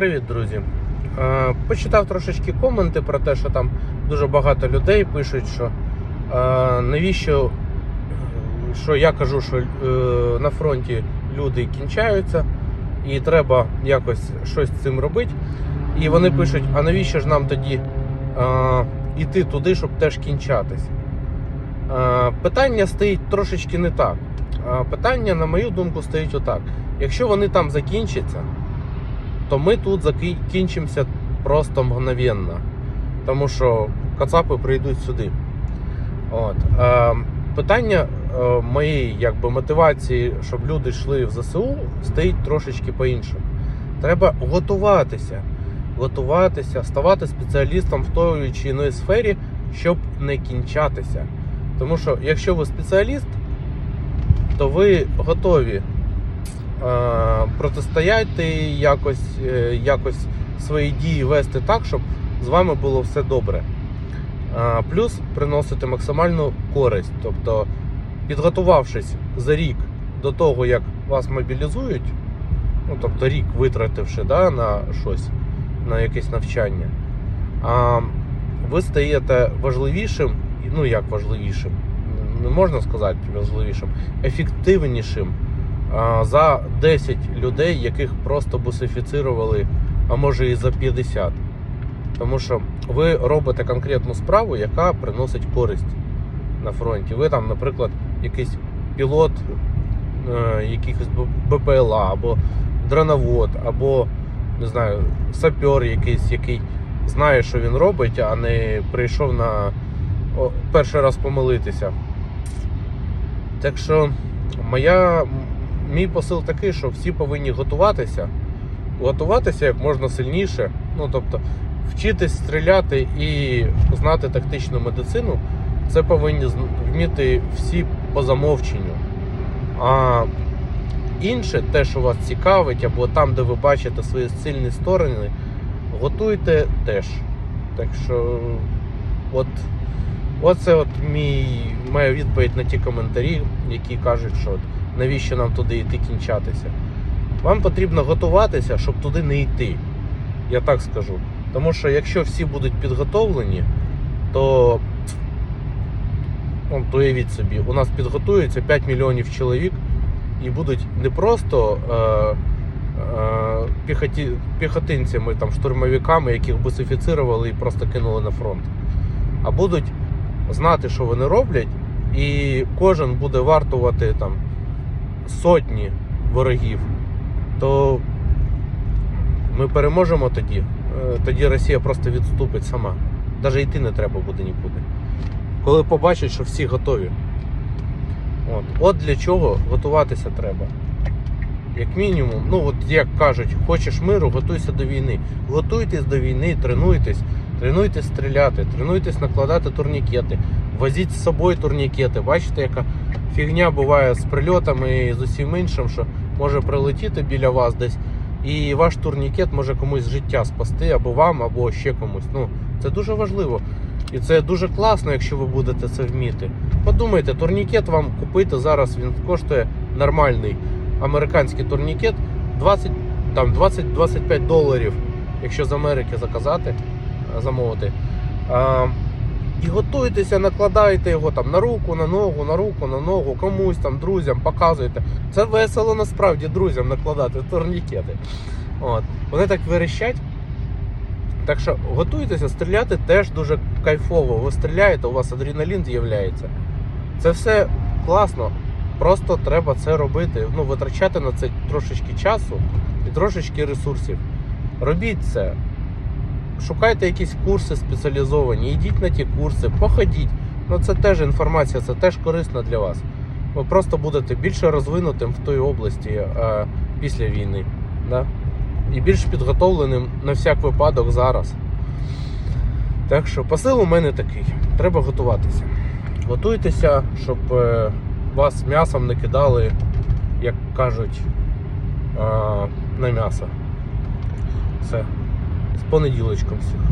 Привіт, друзі. Е, Почитав трошечки коменти про те, що там дуже багато людей пишуть, що е, навіщо що я кажу, що е, на фронті люди кінчаються, і треба якось щось з цим робити. І вони пишуть: а навіщо ж нам тоді йти туди, щоб теж кінчатись? Питання стоїть трошечки не так. Питання, на мою думку, стоїть отак: якщо вони там закінчаться то ми тут закінчимося просто мгновенно. Тому що кацапи прийдуть сюди. От. Е, питання е, моєї якби, мотивації, щоб люди йшли в ЗСУ, стоїть трошечки по-іншому. Треба готуватися, готуватися, ставати спеціалістом в той чи іншій сфері, щоб не кінчатися. Тому що якщо ви спеціаліст, то ви готові протистояти якось, е, якось свої дії вести так, щоб з вами було все добре. Е, Плюс приносити максимальну користь. Тобто, підготувавшись за рік до того, як вас мобілізують, ну тобто рік витративши да, на щось, на якесь навчання, ви стаєте важливішим, ну як важливішим, не можна сказати важливішим, ефективнішим за 10 людей, яких просто бусифіцирували, а може і за 50. Тому що ви робите конкретну справу, яка приносить користь на фронті. Ви там, наприклад, якийсь пілот е, якихось БПЛА, або дроновод, або не знаю, сапер якийсь, який знає, що він робить, а не прийшов на перший раз помилитися. Так що моя, мій посил такий, що всі повинні готуватися, готуватися як можна сильніше. Ну, тобто, вчитись стріляти і знати тактичну медицину, це повинні вміти всі по замовченню. А інше, те, що вас цікавить, або там, де ви бачите свої сильні сторони, готуйте теж. Так що, от, оце от мій, моя відповідь на ті коментарі, які кажуть, що от, навіщо нам туди йти кінчатися. Вам потрібно готуватися, щоб туди не йти. Я так скажу. Тому що якщо всі будуть підготовлені, то От уявіть собі, у нас підготується 5 мільйонів чоловік і будуть не просто е, е, піхоті, піхотинцями, там, штурмовиками, яких бусифіцирували і просто кинули на фронт, а будуть знати, що вони роблять, і кожен буде вартувати там, сотні ворогів, то ми переможемо тоді. Е, Тоді Росія просто відступить сама. Навіть йти не треба буде нікуди коли побачать, що всі готові. От, от для чого готуватися треба. Як мінімум, ну от як кажуть, хочеш миру, готуйся до війни. Готуйтесь до війни, тренуйтесь, тренуйтесь стріляти, тренуйтесь накладати турнікети, возіть з собою турнікети. Бачите, яка фігня буває з прильотами і з усім іншим, що може прилетіти біля вас десь, і ваш турнікет може комусь життя спасти, або вам, або ще комусь. Ну, це дуже важливо. І це дуже класно, якщо ви будете це вміти. Подумайте, турнікет вам купити зараз він коштує нормальний американський турнікет 20, там 20-25 доларів, якщо з Америки заказати, замовити. І готуйтеся, накладайте його там на руку, на ногу, на руку, на ногу, комусь там, друзям, показуйте. Це весело насправді друзям накладати турнікети. От. Вони так верещать. Так що готуйтеся, стріляти теж дуже кайфово. Ви стріляєте, у вас адреналін з'являється. Це все класно. Просто треба це робити. Ну, витрачати на це трошечки часу і трошечки ресурсів. Робіть це. Шукайте якісь курси спеціалізовані, йдіть на ті курси, походіть. Ну це теж інформація, це теж корисно для вас. Ви просто будете більше розвинутим в той області е, після війни. Да? і більш підготовленим на всяк випадок зараз. Так що посил у мене такий. Треба готуватися. Готуйтеся, щоб е, вас м'ясом не кидали, як кажуть, е, на м'ясо. Все. З понеділочком всіх.